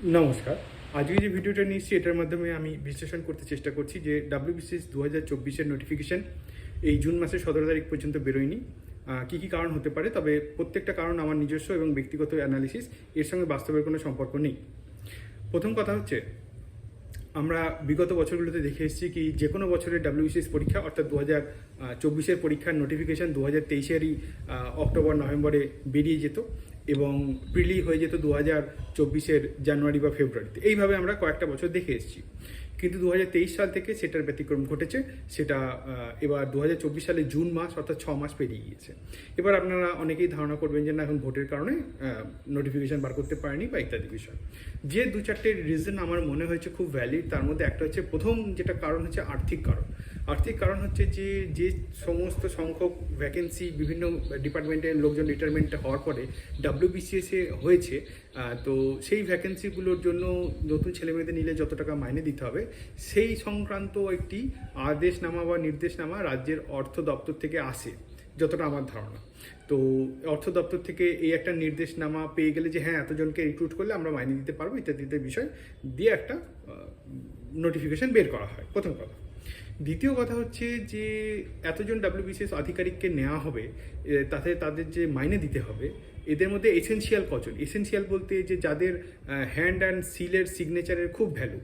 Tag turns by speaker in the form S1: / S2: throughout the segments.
S1: নমস্কার। আজকে যে ভিডিওটা নিচ্ছি এটার মাধ্যমে আমি বিশ্লেষণ করতে চেষ্টা করছি যে ডাব্লিউবিসিএস দু হাজার চব্বিশের নোটিফিকেশন এই জুন মাসের সতেরো তারিখ পর্যন্ত বেরোয়নি। কি কি কারণ হতে পারে? তবে প্রত্যেকটা কারণ আমার নিজস্ব এবং ব্যক্তিগত অ্যানালিসিস এর সঙ্গে বাস্তবের কোনো সম্পর্ক নেই। প্রথম কথা হচ্ছে, আমরা বিগত বছরগুলোতে দেখে এসেছি কি যে কোনো বছরের ডাব্লিউবিসিএস পরীক্ষা, অর্থাৎ দু হাজার চব্বিশের পরীক্ষার নোটিফিকেশান দু হাজার তেইশেরই অক্টোবর, নভেম্বরে বেরিয়ে যেত। এবং প্রিলি হয়ে যেত দু হাজার চব্বিশের জানুয়ারি বা ফেব্রুয়ারিতে। এইভাবে আমরা কয়েকটা বছর দেখে এসেছি। কিন্তু দু হাজার তেইশ সাল থেকে সেটার ব্যতিক্রম ঘটেছে, সেটা এবার দু হাজার চব্বিশ সালে জুন মাস, অর্থাৎ ছ মাস পেরিয়ে গিয়েছে। এবার আপনারা অনেকেই ধারণা করবেন যে না, এখন ভোটের কারণে নোটিফিকেশন বার করতে পারেনি বা ইত্যাদি বিষয়। যে দু চারটে রিজন আমার মনে হয়েছে খুব ভ্যালিড তার মধ্যে একটা হচ্ছে প্রথম যেটা কারণ হচ্ছে আর্থিক কারণ। আর্থিক কারণ হচ্ছে যে যে সমস্ত সংখ্যক ভ্যাকেন্সি বিভিন্ন ডিপার্টমেন্টের লোকজন রিটায়ারমেন্ট হওয়ার পরে ডাব্লিউবিসিএসে হয়েছে তো সেই ভ্যাকেন্সিগুলোর জন্য নতুন ছেলেমেয়েদের নিলে যত টাকা মাইনে দিতে হবে, সেই সংক্রান্ত একটি আদেশনামা বা নির্দেশনামা রাজ্যের অর্থ দপ্তর থেকে আসে, যতটা আমার ধারণা। তো অর্থ দপ্তর থেকে এই একটা নির্দেশনামা পেয়ে গেলে যে হ্যাঁ এতজনকে রিক্রুট করলে আমরা মাইনে দিতে পারব, ইত্যাদি ইত্যাদি বিষয় দিয়ে একটা নোটিফিকেশন বের করা হয়। প্রথম কথা। দ্বিতীয় কথা হচ্ছে যে এতজন ডাব্লিউবিসিএস আধিকারিককে নেওয়া হবে তাতে তাদের যে মাইনে দিতে হবে, এদের মধ্যে এসেনশিয়াল কজন? এসেনশিয়াল বলতে যে যাদের হ্যান্ড অ্যান্ড সিলের সিগনেচারের খুব ভ্যালু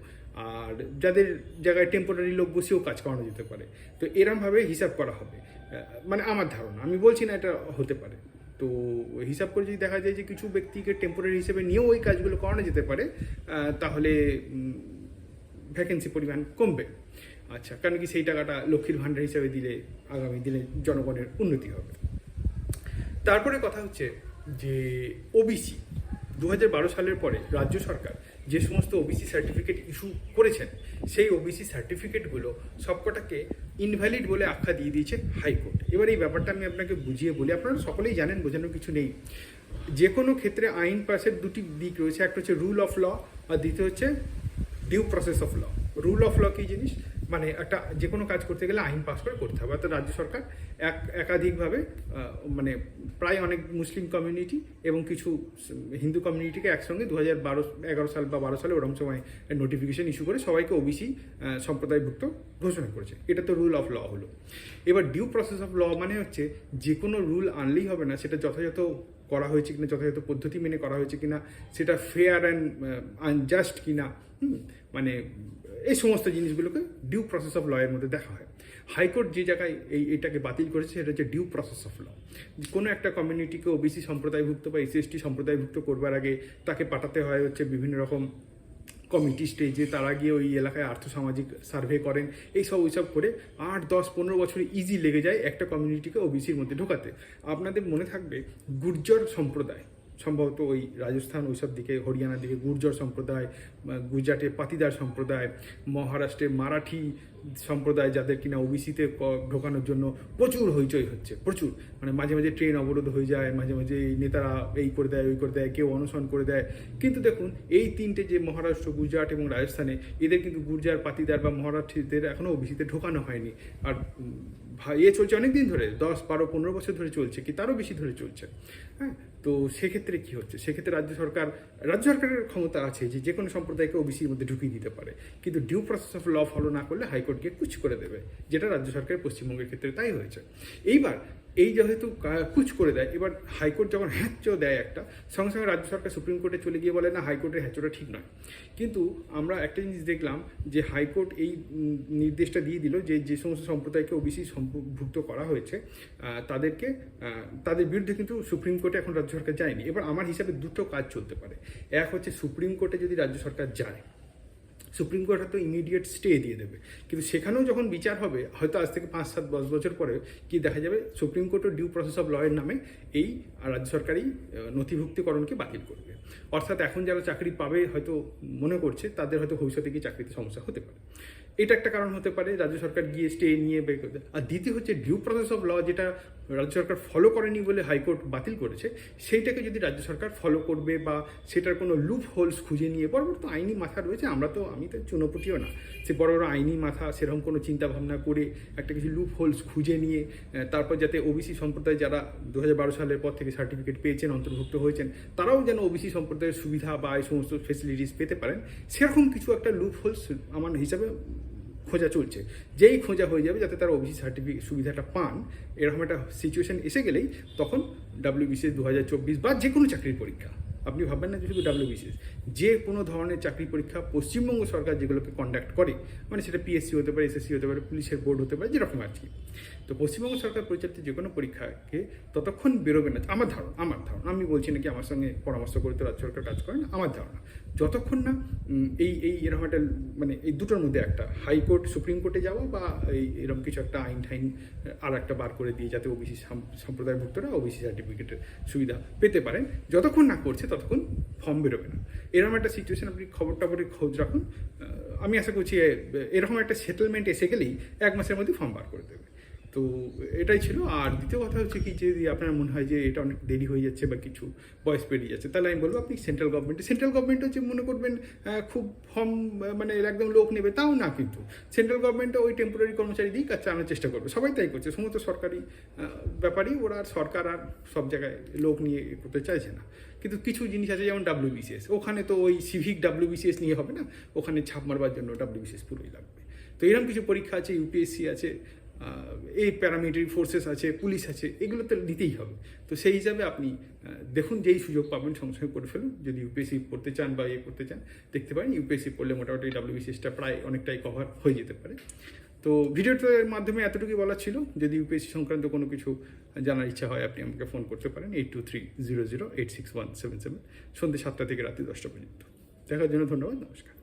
S1: আর যাদের জায়গায় টেম্পোরারি লোক বসেও কাজ করানো যেতে পারে। তো এরমভাবে হিসাব করা হবে। মানে আমার ধারণা, আমি বলছি না এটা হতে পারে। তো হিসাব করে যদি দেখা যায় যে কিছু ব্যক্তিকে টেম্পোরারি হিসেবে নিয়েও ওই কাজগুলো করানো যেতে পারে তাহলে ভ্যাকেন্সি পরিমাণ কমবে। আচ্ছা কারণ কি সেই টাকাটা লক্ষ্মীর ভাণ্ডার হিসেবে দিলে আগামী দিনে জনগণের উন্নতি হবে? তারপরে কথা হচ্ছে যে ওবিসি দু হাজার বারো সালের পরে রাজ্য সরকার যে সমস্ত ওবিসি সার্টিফিকেট ইস্যু করেছেন, সেই ওবিসি সার্টিফিকেটগুলো সবকটাকে ইনভ্যালিড বলে আখ্যা দিয়ে দিয়েছে হাইকোর্ট। এবার এই ব্যাপারটা আমি আপনাকে বুঝিয়ে বলি, আপনারা সকলেই জানেন, বোঝানোর কিছু নেই। যে কোনো ক্ষেত্রে আইন পাশের দুটি দিক রয়েছে, একটা হচ্ছে রুল অফ ল আর দ্বিতীয় হচ্ছে due process of law rule of law কি জিনিস? মানে একটা যে কোনো কাজ করতে গেলে আইন পাস করে করতে হবে। অর্থাৎ রাজ্য সরকার এক, একাধিকভাবে মানে প্রায় অনেক মুসলিম কমিউনিটি এবং কিছু হিন্দু কমিউনিটিকে একসঙ্গে দু হাজার বারো, এগারো সাল বা বারো সালে ওরম সময় নোটিফিকেশন ইস্যু করে সবাইকে ওবিসি সম্প্রদায়ভুক্ত ঘোষণা করেছে। এটা তো রুল অফ ল হলো। এবার ডিউ প্রসেস অফ ল মানে হচ্ছে যে কোনো রুল আনলেই হবে না, সেটা যথাযথ করা হয়েছে কিনা, যথাযথ পদ্ধতি মেনে করা হয়েছে কিনা, সেটা ফেয়ার অ্যান্ড আনজাস্ট কিনা মানে এই সমস্ত জিনিসগুলোকে ডিউ প্রসেস অফ লয়ের মধ্যে দেখা হয়। হাইকোর্ট যে জায়গায় এই, এটাকে বাতিল করেছে, সেটা হচ্ছে ডিউ প্রসেস অফ ল কোনো একটা কমিউনিটিকে ওবিসি সম্প্রদায়ভুক্ত বা এসসি সম্প্রদায়ভুক্ত করবার আগে তাকে পাঠাতে হয় হচ্ছে বিভিন্ন রকম কমিটি স্টেজে তারা গিয়ে ওই এলাকায় আর্থসামাজিক সার্ভে করেন। এইসব ওইসব করে আট, দশ, পনেরো বছর ইজি লেগে যায় একটা কমিউনিটিকে ওবিসির মধ্যে ঢোকাতে। আপনাদের মনে থাকবে, গুর্জর সম্প্রদায় সম্ভবত ওই রাজস্থান, ওইসব দিকে, হরিয়ানার দিকে, গুর্জর সম্প্রদায় গুজরাটে পাতিদার সম্প্রদায়, মহারাষ্ট্রে মারাঠি সম্প্রদায় যাদের কিনা ওবিসিতে ঢোকানোর জন্য প্রচুর হইচই হচ্ছে, প্রচুর। মানে মাঝে মাঝে ট্রেন অবরোধ হয়ে যায়, মাঝে মাঝে নেতারা এই করে দেয়, ওই করে দেয়, কেউ অনশন করে দেয়। কিন্তু দেখুন, এই তিনটে যে মহারাষ্ট্র, গুজরাট এবং রাজস্থানে, এদের কিন্তু গুর্জার, পাতিদার বা মহারাষ্ট্রীদের এখনও ওবিসিতে ঢোকানো হয়নি। আর ইয়ে চলছে অনেক দিন ধরে, দশ, বারো, পনেরো বছর ধরে চলছে কি, তারও বেশি ধরে চলছে। হ্যাঁ তো সেক্ষেত্রে কি হচ্ছে? সেক্ষেত্রে রাজ্য সরকার, রাজ্য সরকারের ক্ষমতা আছে যে যে কোনো সম্প্রদায়কে ওবিসির মধ্যে ঢুকিয়ে দিতে পারে। কিন্তু due process of law follow না করলে হাইকোর্ট গিয়ে কুচ করে দেবে, যেটা রাজ্য সরকারের পশ্চিমবঙ্গের ক্ষেত্রে তাই হয়েছে। এইবার এই যেহেতু কুচ করে দেয়, এবার হাইকোর্ট যখন হ্যাঁচো দেয় একটা, সঙ্গে সঙ্গে রাজ্য সরকার সুপ্রিম কোর্টে চলে গিয়ে বলে, না, হাইকোর্টের হ্যাঁচোটা ঠিক নয়। কিন্তু আমরা একটা জিনিস দেখলাম যে হাইকোর্ট এই নির্দেশটা দিয়ে দিল যে যে সমস্ত সম্প্রদায়কে ওবিসি ভুক্ত করা হয়েছে তাদেরকে তাদের বিরুদ্ধে কিন্তু সুপ্রিম কোর্টে এখন রাজ্য সরকার যায়নি। এবার আমার হিসাবে দুটো কাজ চলতে পারে। এক হচ্ছে সুপ্রিম কোর্টে যদি রাজ্য সরকার যায় সুপ্রিম কোর্ট হয়তো ইমিডিয়েট স্টে দিয়ে দেবে। কিন্তু সেখানেও যখন বিচার হবে, হয়তো আজ থেকে পাঁচ সাত দশ বছর পরে কি দেখা যাবে সুপ্রিম কোর্টের ডিউ প্রসেস অফ লয়ের নামে এই রাজ্য সরকারি নথিভুক্তিকরণকে বাতিল করবে। অর্থাৎ এখন যারা চাকরি পাবে, হয়তো মনে করছে, তাদের হয়তো ভবিষ্যতে কি চাকরিতে সমস্যা হতে পারে। এটা একটা কারণ হতে পারে, রাজ্য সরকার গিয়ে স্টে নিয়ে বের করতে আর দ্বিতীয় হচ্ছে ডিউ প্রসেস অফ ল যেটা রাজ্য সরকার ফলো করেনি বলে হাইকোর্ট বাতিল করেছে, সেইটাকে যদি রাজ্য সরকার ফলো করবে বা সেটার কোনো লুপ হোলস খুঁজে নিয়ে, বড় বড় তো আইনি মাথা রয়েছে, আমরা তো, আমি তো চুনোপুটিও না। সে বড় বড় আইনি মাথা, সেরকম কোনো চিন্তা ভাবনা করে একটা কিছু লুপ হোলস খুঁজে নিয়ে তারপর যাতে ওবিসি সম্প্রদায় যারা দু হাজার বারো সালের পর থেকে সার্টিফিকেট পেয়েছেন, অন্তর্ভুক্ত হয়েছেন, তারাও যেন ওবিসি সম্প্রদায়ের সুবিধা বা এই সমস্ত ফেসিলিটিস পেতে পারেন, সেরকম কিছু একটা লুপ হোলস আমার হিসাবে খোঁজা চলছে। যেই খোঁজা হয়ে যাবে যাতে তারা ওবিসি সার্টিফিকেট সুবিধাটা পান, এরকম একটা সিচুয়েশন এসে গেলেই তখন ডাব্লিউবিসিএস দু হাজার চব্বিশ বা যে কোনো চাকরির পরীক্ষা। আপনি ভাববেন না যে শুধু ডাব্লিউবিসিএস যে কোনো ধরনের চাকরি পরীক্ষা পশ্চিমবঙ্গ সরকার যেগুলোকে কন্ডাক্ট করে মানে সেটা পিএসসি হতে পারে এসএসসি হতে পারে, পুলিশের বোর্ড হতে পারে, যেরকম আর কি। তো পশ্চিমবঙ্গ সরকার পরিচালিত যে কোনো পরীক্ষাকে ততক্ষণ বেরোবে না। আমার ধারণা আমার ধারণা, আমি বলছি নাকি আমার সঙ্গে পরামর্শ করতে রাজ্য সরকার কাজ করেন আমার ধারণা। যতক্ষণ না এই এই এরকম একটা মানে এই দুটোর মধ্যে একটা হাইকোর্ট, সুপ্রিম কোর্টে যাওয়া বা এই এরকম কিছু একটা আইন ঠাইন আর একটা বার করে দিয়ে যাতে ওবিসি সম্প্রদায়ভুক্তরা ওবিসি সার্টিফিকেটের সুবিধা পেতে পারেন। যতক্ষণ না করছে, ততক্ষণ ফর্ম বেরোবে না। এরকম একটা সিচুয়েশন আপনি খবর টবরে খোঁজ রাখুন। আমি আশা করছি এরকম একটা সেটেলমেন্ট এসে গেলেই এক মাসের মধ্যে ফর্ম বার করে দেবে। তো এটাই ছিল। আর দ্বিতীয় কথা হচ্ছে কি যদি আপনার মনে হয় যে এটা অনেক দেরি হয়ে যাচ্ছে বা কিছু বয়স পেরিয়ে যাচ্ছে, তাহলে আমি বলব আপনি সেন্ট্রাল গভর্নমেন্টে সেন্ট্রাল গভর্নমেন্ট হচ্ছে মনে করবেন খুব ফর্ম মানে একদম লোক নেবে তাও না কিন্তু। সেন্ট্রাল গভর্নমেন্টে ওই টেম্পোরারি কর্মচারী দিয়েই কাজ চালানোর চেষ্টা করবে। সবাই তাই করছে, সমস্ত সরকারি ব্যাপারই ওরা আর সরকার আর সব জায়গায় লোক নিয়ে করতে চাইছে না। কিন্তু কিছু জিনিস আছে যেমন ডাব্লিউবিসিএস ওখানে তো ওই সিভিক ডাব্লিউবিসিএস নিয়ে হবে না? ওখানে ছাপ মারবার জন্য ডাব্লিউবিসিএস পুরোই লাগবে। তো এরকম কিছু পরীক্ষা আছে ইউপিএসসি আছে এই প্যারামিলিটারি ফোর্সেস আছে পুলিশ আছে, এগুলো তো নিতেই হবে। তো সেই হিসাবে আপনি দেখুন যেই সুযোগ পাবেন সঙ্গে সঙ্গে করে ফেলুন। যদি ইউপিএসসি পড়তে চান বা ইয়ে করতে চান, দেখতে পারেন ইউপিএসসি পড়লে মোটামুটি ডাব্লিউবিসিএসটা প্রায় অনেকটাই কভার হয়ে যেতে পারে। তো ভিডিওটার মাধ্যমে এতটুকুই বলার ছিল। যদি ইউপিএসসি সংক্রান্ত কোনো কিছু জানার ইচ্ছা হয়, আপনি আমাকে ফোন করতে পারেন eight two three zero zero eight six one seven seven সন্ধ্যে সাতটা থেকে রাত্রি দশটা পর্যন্ত। দেখার জন্য ধন্যবাদ, নমস্কার।